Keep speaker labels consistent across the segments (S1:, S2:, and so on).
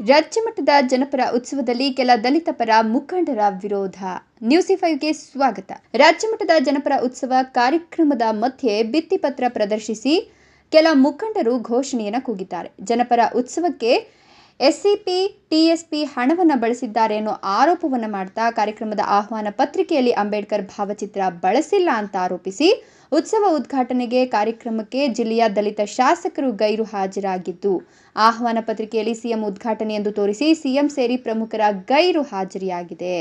S1: ರಾಜ್ಯಮಟ್ಟದ ಜನಪರ ಉತ್ಸವದಲ್ಲಿ ಕೆಲ ದಲಿತ ಪರ ಮುಖಂಡರ ವಿರೋಧ. ನ್ಯೂಸಿ ಫೈವ್ಗೆ ಸ್ವಾಗತ. ರಾಜ್ಯಮಟ್ಟದ ಜನಪರ ಉತ್ಸವ ಕಾರ್ಯಕ್ರಮದ ಮಧ್ಯೆ ಭಿತ್ತಿಪತ್ರ ಪ್ರದರ್ಶಿಸಿ ಕೆಲ ಮುಖಂಡರು ಘೋಷಣೆಯನ್ನು ಕೂಗಿದ್ದಾರೆ. ಜನಪರ ಉತ್ಸವಕ್ಕೆ ಎಸ್ಸಿಪಿ ಟಿಎಸ್ಪಿ ಹಣವನ್ನು ಬಳಸಿದ್ದಾರೆ ಅನ್ನೋ ಆರೋಪವನ್ನು ಮಾಡ್ತಾ ಕಾರ್ಯಕ್ರಮದ ಆಹ್ವಾನ ಪತ್ರಿಕೆಯಲ್ಲಿ ಅಂಬೇಡ್ಕರ್ ಭಾವಚಿತ್ರ ಬಳಸಿಲ್ಲ ಅಂತ ಆರೋಪಿಸಿ ಉತ್ಸವ ಉದ್ಘಾಟನೆಗೆ ಕಾರ್ಯಕ್ರಮಕ್ಕೆ ಜಿಲ್ಲೆಯ ದಲಿತ ಶಾಸಕರು ಗೈರು ಹಾಜರಾಗಿದ್ದು, ಆಹ್ವಾನ ಪತ್ರಿಕೆಯಲ್ಲಿ ಸಿಎಂ ಉದ್ಘಾಟನೆ ಎಂದು ತೋರಿಸಿ ಸಿಎಂ ಸೇರಿ ಪ್ರಮುಖರ ಗೈರು ಹಾಜರಿಯಾಗಿದೆ.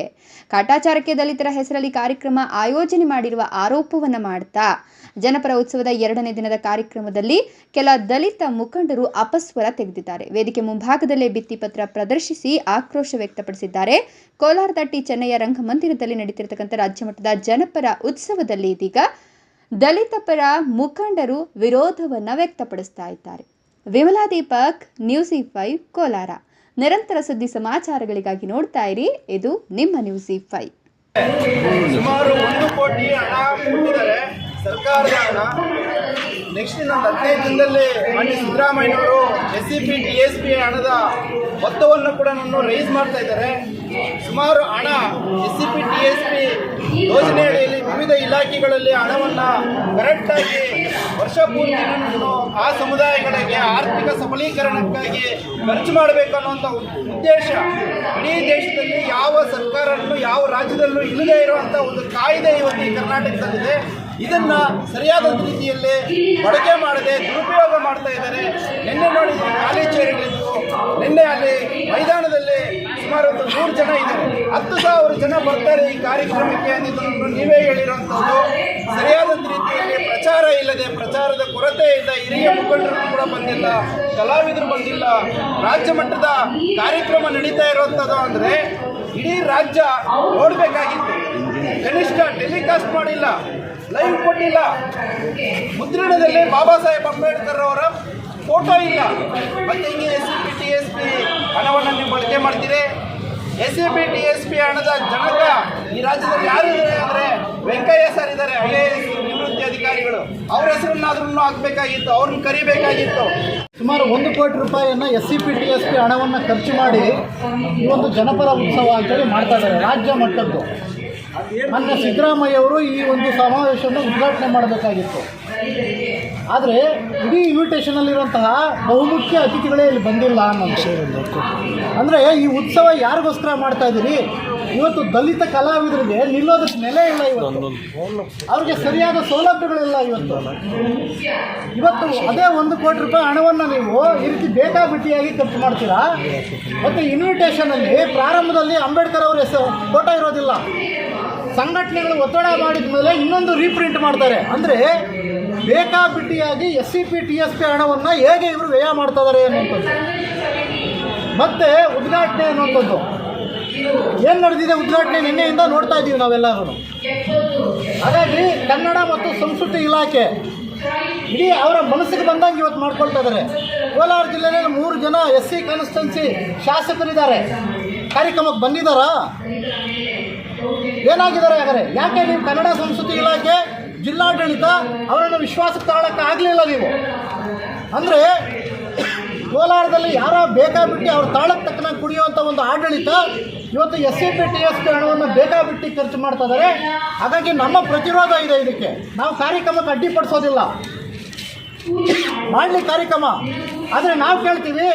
S1: ಕಾಟಾಚಾರಕ್ಕೆ ದಲಿತರ ಹೆಸರಲ್ಲಿ ಕಾರ್ಯಕ್ರಮ ಆಯೋಜನೆ ಮಾಡಿರುವ ಆರೋಪವನ್ನು ಮಾಡ್ತಾ, ಜನಪರ ಉತ್ಸವದ ಎರಡನೇ ದಿನದ ಕಾರ್ಯಕ್ರಮದಲ್ಲಿ ಕೆಲ ದಲಿತ ಮುಖಂಡರು ಅಪಸ್ವರ ತೆಗೆದಿದ್ದಾರೆ. ವೇದಿಕೆ ಮುಂಭಾಗದಲ್ಲೇ ಭಿತ್ತಿಪತ್ರ ಪ್ರದರ್ಶಿಸಿ ಆಕ್ರೋಶ ವ್ಯಕ್ತಪಡಿಸಿದ್ದಾರೆ. ಕೋಲಾರದ ಟಿ ಚೆನ್ನಯ್ಯ ರಂಗಮಂದಿರದಲ್ಲಿ ನಡೆಯುತ್ತಿರತಕ್ಕಂಥ ರಾಜ್ಯಮಟ್ಟದ ಜನಪರ ಉತ್ಸವದಲ್ಲಿ ಇದೀಗ ದಲಿತ ಪರ ಮುಖಂಡರು ವಿರೋಧವನ್ನು ವ್ಯಕ್ತಪಡಿಸ್ತಾ ಇದ್ದಾರೆ. Vimala Deepak news five Kolar. ನಿರಂತರ ಸುದ್ದಿ ಸಮಾಚಾರಗಳಿಗಾಗಿ ನೋಡ್ತಾ ಇರಿ. ಇದು ನಿಮ್ಮ ನ್ಯೂಸ್ ಫೈವ್
S2: ಸುಮಾರು ಒಂದು ಕೋಟಿ ಹಣ ಕೊಟ್ಟಿದ್ದಾರೆ ಸರ್ಕಾರದ ಹಣ. ನೆಕ್ಸ್ಟ್ ಇನ್ನೊಂದು ಹದಿನೈದು ದಿನದಲ್ಲಿ ಮಾನ್ಯ ಸಿದ್ದರಾಮಯ್ಯನವರು S C P T S P ಹಣದ ಮೊತ್ತವನ್ನು ಕೂಡ ನಾನು ರೈಸ್ ಮಾಡ್ತಾ ಇದ್ದಾರೆ. ಸುಮಾರು ಹಣ S C P T S P ಯೋಜನೆ ವಿವಿಧ ಇಲಾಖೆಗಳಲ್ಲಿ ಹಣವನ್ನು ಕರೆಕ್ಟಾಗಿ ವರ್ಷ ಪೂರ್ತಿ ಆ ಸಮುದಾಯಗಳಿಗೆ ಆರ್ಥಿಕ ಸಬಲೀಕರಣಕ್ಕಾಗಿ ಖರ್ಚು ಮಾಡಬೇಕು ಅನ್ನುವಂಥ ಉದ್ದೇಶ ಇಡೀ ದೇಶದಲ್ಲಿ ಯಾವ ಸರ್ಕಾರನೂ ಯಾವ ರಾಜ್ಯದಲ್ಲೂ ಇಲ್ಲದೇ ಇರುವಂಥ ಒಂದು ಕಾಯ್ದೆ ಇವತ್ತು ಈ ಕರ್ನಾಟಕದಲ್ಲಿದೆ. ಇದನ್ನ ಸರಿಯಾದ ರೀತಿಯಲ್ಲಿ ಬಳಕೆ ಮಾಡದೆ ದುರುಪಯೋಗ ಮಾಡ್ತಾ ಇದ್ದಾರೆ. ನಿನ್ನೆ ನೋಡಿ ಖಾಲಿ ಚೇರ್ಗಳಿದ್ದು ನಿನ್ನೆ ಅಲ್ಲಿ ಮೈದಾನದಲ್ಲಿ ಸುಮಾರು ಒಂದು ನೂರು ಜನ ಇದ್ದಾರೆ. ಹತ್ತು ಸಾವಿರ ಜನ ಬರ್ತಾರೆ ಈ ಕಾರ್ಯಕ್ರಮಕ್ಕೆ ಅನ್ನೋದನ್ನು ನೀವೇ ಹೇಳಿರುವಂಥದ್ದು ಸರಿಯಾದಂಥ ರೀತಿಯಲ್ಲಿ ಪ್ರಚಾರ ಇಲ್ಲದೆ ಪ್ರಚಾರದ ಕೊರತೆಯಿಂದ ಹಿರಿಯ ಮುಖಂಡರು ಕೂಡ ಬಂದಿಲ್ಲ, ಕಲಾವಿದರು ಬಂದಿಲ್ಲ. ರಾಜ್ಯ ಮಟ್ಟದ ಕಾರ್ಯಕ್ರಮ ನಡೀತಾ ಇರುವಂಥದ್ದು ಅಂದರೆ ಇಡೀ ರಾಜ್ಯ ನೋಡಬೇಕಾಗಿತ್ತು. ಕನಿಷ್ಠ ಟೆಲಿಕಾಸ್ಟ್ ಮಾಡಿಲ್ಲ, ಲೈವ್ ಕೊಟ್ಟಿಲ್ಲ. ಮುದ್ರಣದಲ್ಲಿ ಬಾಬಾ ಸಾಹೇಬ್ ಅಂಬೇಡ್ಕರ್ ಅವರ ಫೋಟೋ ಇಲ್ಲ. ಮತ್ತೆ ಹಿಂಗೆ S C P T S P ಹಣವನ್ನು ನೀವು ಬಳಕೆ ಮಾಡ್ತೀರಿ S C P T S P ಹಣದ ಜನಕ ಈ ರಾಜ್ಯದಲ್ಲಿ ಯಾರು ಇದ್ದಾರೆ ಅಂದರೆ ವೆಂಕಯ್ಯ ಸರ್ ಇದ್ದಾರೆ, ಐ ಎ ನಿವೃತ್ತಿ ಅಧಿಕಾರಿಗಳು. ಅವ್ರ ಹೆಸರನ್ನಾದ್ರೂ ಹಾಕ್ಬೇಕಾಗಿತ್ತು, ಅವ್ರನ್ನ ಕರಿಬೇಕಾಗಿತ್ತು.
S3: ಸುಮಾರು ಒಂದು ಕೋಟಿ ರೂಪಾಯಿಯನ್ನು S C P T S P ಹಣವನ್ನು ಖರ್ಚು ಮಾಡಿ ಈ ಒಂದು ಜನಪರ ಉತ್ಸವ ಅಂತೇಳಿ ಮಾಡ್ತಾ ಇದ್ದಾರೆ, ರಾಜ್ಯ ಮಟ್ಟದ್ದು. ಮಾನ್ಯ ಸಿದ್ದರಾಮಯ್ಯವರು ಈ ಒಂದು ಸಮಾವೇಶವನ್ನು ಉದ್ಘಾಟನೆ ಮಾಡಬೇಕಾಗಿತ್ತು. ಆದರೆ ಇಡೀ ಇನ್ವಿಟೇಷನಲ್ಲಿರುವಂತಹ ಬಹುಮುಖ್ಯ ಅತಿಥಿಗಳೇ ಇಲ್ಲಿ ಬಂದಿಲ್ಲ ಅನ್ನೋದು. ಅಂದರೆ ಈ ಉತ್ಸವ ಯಾರಿಗೋಸ್ಕರ ಮಾಡ್ತಾ ಇದ್ದೀರಿ? ಇವತ್ತು ದಲಿತ ಕಲಾವಿದರಿಗೆ ನಿಲ್ಲೋದಕ್ಕೆ ನೆಲೆ ಇಲ್ಲ ಇವತ್ತು. ಅವ್ರಿಗೆ ಸರಿಯಾದ ಸೌಲಭ್ಯಗಳಿಲ್ಲ ಇವತ್ತು. ಇವತ್ತು ಅದೇ ಒಂದು ಕೋಟಿ ರೂಪಾಯಿ ಹಣವನ್ನು ನೀವು ಈ ರೀತಿ ಬೇಕಾಬಿಟ್ಟಿಯಾಗಿ ಖರ್ಚು ಮಾಡ್ತೀರಾ? ಮತ್ತು ಇನ್ವಿಟೇಷನಲ್ಲಿ ಪ್ರಾರಂಭದಲ್ಲಿ ಅಂಬೇಡ್ಕರ್ ಅವರ ಹೆಸರು ಫೋಟೋ ಇರೋದಿಲ್ಲ. ಸಂಘಟನೆಗಳು ಒತ್ತಡ ಮಾಡಿದ ಮೇಲೆ ಇನ್ನೊಂದು ರೀಪ್ರಿಂಟ್ ಮಾಡ್ತಾರೆ. ಅಂದರೆ ಬೇಕಾಬಿಟ್ಟಿಯಾಗಿ S C P T S P ಹಣವನ್ನು ಹೇಗೆ ಇವರು ವ್ಯಯ ಮಾಡ್ತಾ ಇದ್ದಾರೆ ಅನ್ನುವಂಥದ್ದು. ಮತ್ತೆ ಉದ್ಘಾಟನೆ ಅನ್ನುವಂಥದ್ದು. ಏನು ನಡೆದಿದೆ ಉದ್ಘಾಟನೆ ನಿನ್ನೆಯಿಂದ ನೋಡ್ತಾ ಇದ್ದೀವಿ ನಾವೆಲ್ಲರೂ ಹಾಗಾಗಿ ಕನ್ನಡ ಮತ್ತು ಸಂಸ್ಕೃತಿ ಇಲಾಖೆ ಇಡೀ ಅವರ ಮನಸ್ಸಿಗೆ ಬಂದಂಗೆ ಇವತ್ತು ಮಾಡ್ಕೊಳ್ತಾ ಇದ್ದಾರೆ ಕೋಲಾರ ಜಿಲ್ಲೆಯಲ್ಲಿ ಮೂರು ಜನ ಎಸ್ ಸಿ ಕಾನ್ಸ್ಟಿಟ್ಯೂನ್ಸಿ ಶಾಸಕರಿದ್ದಾರೆ. ಕಾರ್ಯಕ್ರಮಕ್ಕೆ ಬಂದಿದ್ದಾರಾ? ಏನಾಗಿದ್ದಾರೆ ಹಾಗಾದ್ರೆ? ಯಾಕೆ ನೀವು ಕನ್ನಡ ಸಂಸ್ಕೃತಿ ಇಲಾಖೆ ಜಿಲ್ಲಾಡಳಿತ ಅವರನ್ನು ವಿಶ್ವಾಸಕ್ಕೆ ತಗೊಳಕ್ಕೆ ಆಗಲಿಲ್ಲ ನೀವು? ಅಂದರೆ ಕೋಲಾರದಲ್ಲಿ ಯಾರೋ ಬೇಕಾಬಿಟ್ಟು ಅವ್ರ ತಾಳಕ್ಕೆ ತಕ್ಕನಾಗಿ ಕುಡಿಯುವಂಥ ಒಂದು ಆಡಳಿತ ಇವತ್ತು S C P T S ಹಣವನ್ನು ಬೇಕಾಬಿಟ್ಟು ಖರ್ಚು ಮಾಡ್ತಾ ಇದ್ದಾರೆ. ಹಾಗಾಗಿ ನಮ್ಮ ಪ್ರತಿರೋಧ ಇದೆ ಇದಕ್ಕೆ. ನಾವು ಕಾರ್ಯಕ್ರಮಕ್ಕೆ ಅಡ್ಡಿಪಡಿಸೋದಿಲ್ಲ. ಮಾಡಲಿ ಕಾರ್ಯಕ್ರಮ. ಆದರೆ ನಾವು ಕೇಳ್ತೀವಿ,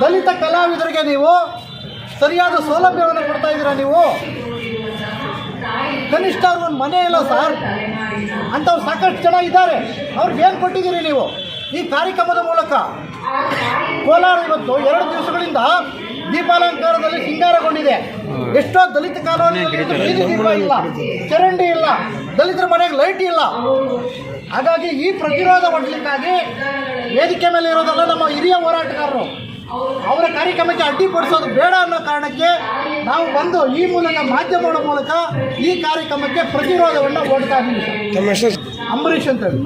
S3: ದಲಿತ ಕಲಾವಿದರಿಗೆ ನೀವು ಸರಿಯಾದ ಸೌಲಭ್ಯವನ್ನು ಕೊಡ್ತಾ ಇದ್ದೀರಾ ನೀವು? ಕನಿಷ್ಠ ಅವ್ರಿಗೊಂದು ಮನೆ ಇಲ್ಲ ಸರ್. ಅಂಥವ್ರು ಸಾಕಷ್ಟು ಜನ ಇದ್ದಾರೆ. ಅವ್ರಿಗೆ ಏನು ಕೊಟ್ಟಿದ್ದೀರಿ ನೀವು? ಈ ಕಾರ್ಯಕ್ರಮದ ಮೂಲಕ. ಕೋಲಾರ ಇವತ್ತು ಎರಡು ದಿವಸಗಳಿಂದ ದೀಪಾಲಂಕಾರದಲ್ಲಿ ಸಿಂಗಾರಗೊಂಡಿದೆ. ಎಷ್ಟೋ ದಲಿತ ಕಾಲೋನಿ ದೀಪ ಇಲ್ಲ ಚರಂಡಿ ಇಲ್ಲ ದಲಿತರ ಮನೆಗೆ ಲೈಟ್ ಇಲ್ಲ. ಹಾಗಾಗಿ ಈ ಪ್ರತಿರೋಧ ಮಾಡಲಿಕ್ಕಾಗಿ ವೇದಿಕೆ ಮೇಲೆ ಇರೋದಲ್ಲ ನಮ್ಮ ಹಿರಿಯ ಹೋರಾಟಗಾರರು. ಅವರ ಕಾರ್ಯಕ್ರಮಕ್ಕೆ ಅಡ್ಡಿಪಡಿಸೋದು ಬೇಡ ಅನ್ನೋ ಕಾರಣಕ್ಕೆ ನಾವು ಬಂದು ಈ ಮೂಲಕ ಮಾಧ್ಯಮಗಳ ಮೂಲಕ ಈ ಕಾರ್ಯಕ್ರಮಕ್ಕೆ ಪ್ರತಿರೋಧವನ್ನು ಓಡ್ತಾ ಇದ್ದೀವಿ ಅಂಬರೀಷ್ ಅಂತೇಳಿ